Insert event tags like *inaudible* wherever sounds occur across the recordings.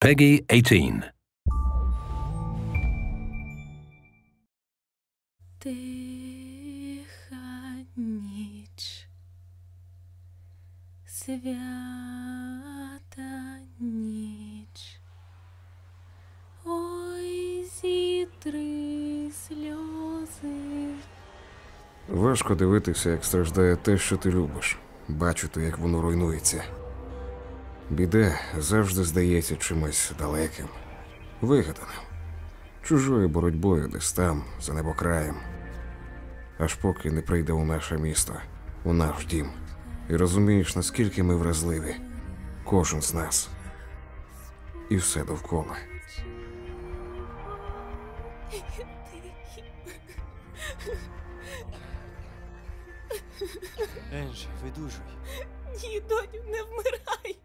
Peggy 18. Тиха ніч, свята ніч. Ой, зітри сльози. Важко дивитися, як страждає те, що ти любиш, бачити, як воно руйнується. Біда завжди здається чимось далеким, вигаданим, чужою боротьбою десь там, за небокраєм. Аж поки не прийде у наше місто, у наш дім, і розумієш, наскільки ми вразливі, кожен з нас, і все довкола. Енджі, видужуй. Ні, доню, не вмирай.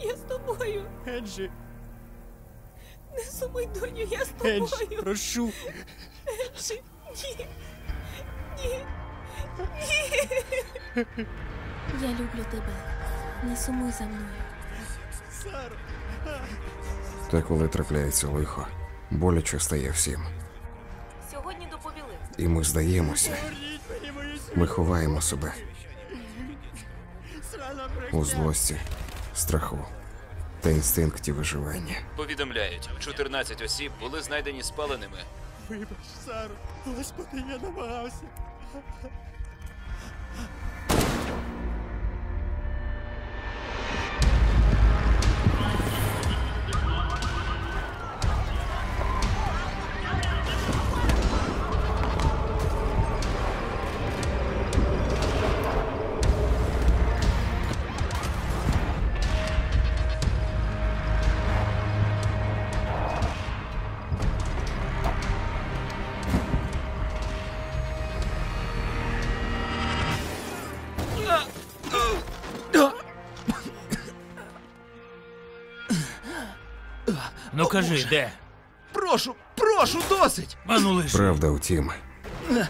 Я з тобою. Енджі, Не сумуй, доню, я з тобою. прошу. Енджі, ні. Ні. Ні. Я люблю тебе. Не сумуй за мною. Саро. Та коли трапляється лихо, боляче стає всім. Сьогодні доповіли. І ми здаємося, ми ховаємо себе у злості, страху та інстинкті виживання. Повідомляють, 14 осіб були знайдені спаленими. Вибач, Саро. Господи, я намагався. Ну кажи, де? Прошу, прошу, досить! Ану лиш, Правда в тім,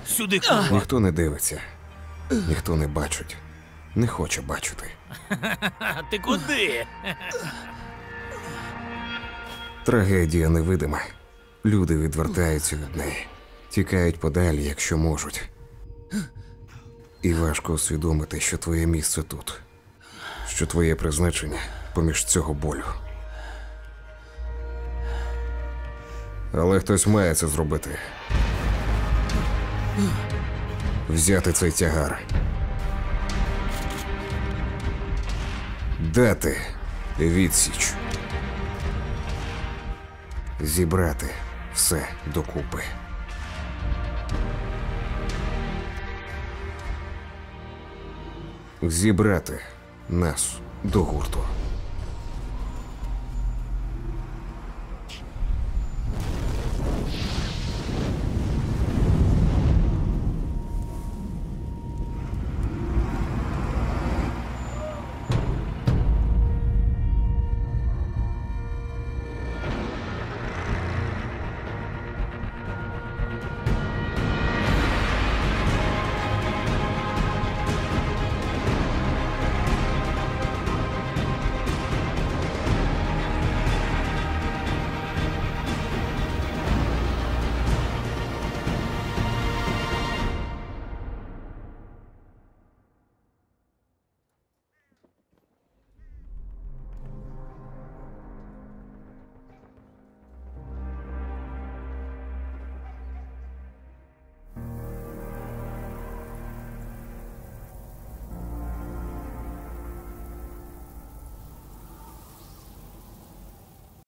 сюди курва. ніхто не дивиться, ніхто не бачить, не хоче бачити. А *laughs* ти куди? Трагедія невидима. Люди відвертаються від неї, тікають подалі, якщо можуть. І важко усвідомити, що твоє місце тут, що твоє призначення поміж цього болю. Але хтось має це зробити. Взяти цей тягар. Дати відсіч. Зібрати все докупи. Зібрати нас до гурту.